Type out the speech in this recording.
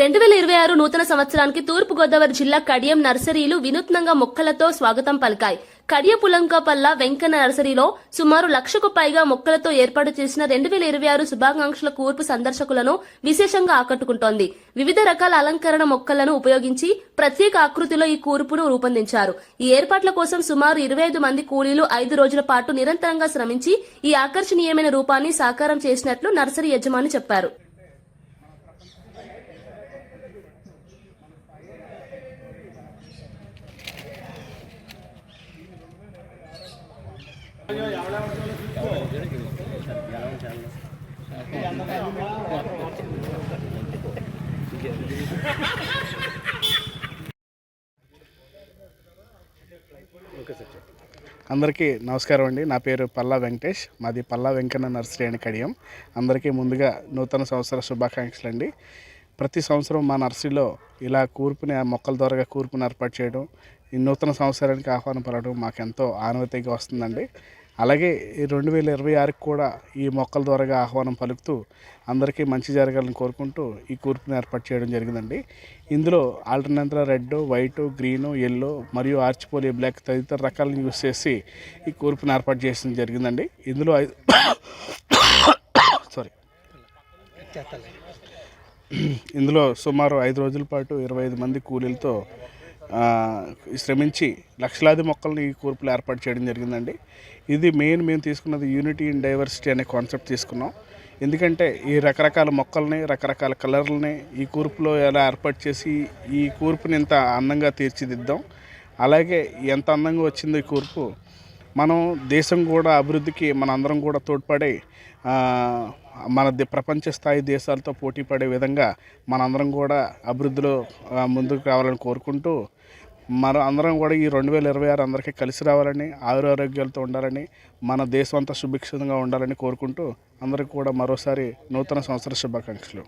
రెండు వేల ఇరవై ఆరు నూతన సంవత్సరానికి తూర్పు గోదావరి జిల్లా కడియం నర్సరీలు వినూత్నంగా మొక్కలతో స్వాగతం పలికాయి. కడియ పులంకపల్ల వెంకన్న నర్సరీలో సుమారు లక్షకు పైగా మొక్కలతో ఏర్పాటు చేసిన రెండు వేల ఇరవై ఆరు శుభాకాంక్షల కూర్పు సందర్శకులను విశేషంగా ఆకట్టుకుంటోంది. వివిధ రకాల అలంకరణ మొక్కలను ఉపయోగించి ప్రత్యేక ఆకృతిలో ఈ కూర్పును రూపొందించారు. ఈ ఏర్పాట్ల కోసం సుమారు ఇరవై ఐదు మంది కూలీలు ఐదు రోజుల పాటు నిరంతరంగా శ్రమించి ఈ ఆకర్షణీయమైన రూపాన్ని సాకారం చేసినట్లు నర్సరీ యజమాని చెప్పారు. అందరికీ నమస్కారం అండి. నా పేరు పల్లా వెంకటేష్. మాది పల్లా వెంకన్న నర్సరీ అని కడియం. అందరికీ ముందుగా నూతన సంవత్సర శుభాకాంక్షలు అండి. ప్రతి సంవత్సరం మా నర్సరీలో ఇలా కూర్పుని ఆ మొక్కల ద్వారా కూర్పుని ఏర్పాటు చేయడం ఈ నూతన సంవత్సరానికి ఆహ్వానం పడడం మాకు ఎంతో ఆనవతిగా వస్తుందండి. అలాగే ఈ రెండు వేల ఇరవై ఆరుకి కూడా ఈ మొక్కల ద్వారా ఆహ్వానం పలుకుతూ అందరికీ మంచి జరగాలని కోరుకుంటూ ఈ కూర్పును ఏర్పాటు చేయడం జరిగిందండి. ఇందులో ఆల్టర్నేంద్ర రెడ్ వైట్ గ్రీను ఎల్లో మరియు ఆర్చిపోలి బ్లాక్ తదితర రకాలను యూస్ చేసి ఈ కూర్పును ఏర్పాటు చేయడం జరిగిందండి. ఇందులో ఐదు సారీ ఇందులో సుమారు ఐదు రోజుల పాటు ఇరవై ఐదు మంది కూలీలతో శ్రమించి లక్షలాది మొక్కల్ని ఈ కూర్పులు ఏర్పాటు చేయడం జరిగిందండి. ఇది మెయిన్ మేము తీసుకున్నది యూనిటీ ఇన్ డైవర్సిటీ అనే కాన్సెప్ట్ తీసుకున్నాం. ఎందుకంటే ఈ రకరకాల మొక్కల్ని రకరకాల కలర్లని ఈ కూర్పులో ఎలా ఏర్పాటు చేసి ఈ కూర్పుని ఇంత అందంగా తీర్చిదిద్దాం. అలాగే ఎంత అందంగా వచ్చిందో ఈ కూర్పు మనం దేశం కూడా అభివృద్ధికి మన అందరం కూడా తోడ్పడి మన ప్రపంచ స్థాయి దేశాలతో పోటీ పడే విధంగా మనందరం కూడా అభివృద్ధిలో ముందుకు రావాలని కోరుకుంటూ మన అందరం కూడా ఈ రెండు వేల ఇరవై ఆరు అందరికీ కలిసి రావాలని ఆయురారోగ్యాలతో ఉండాలని మన దేశం అంతా సుభిక్షంగా ఉండాలని కోరుకుంటూ అందరికీ కూడా మరోసారి నూతన సంవత్సర శుభాకాంక్షలు.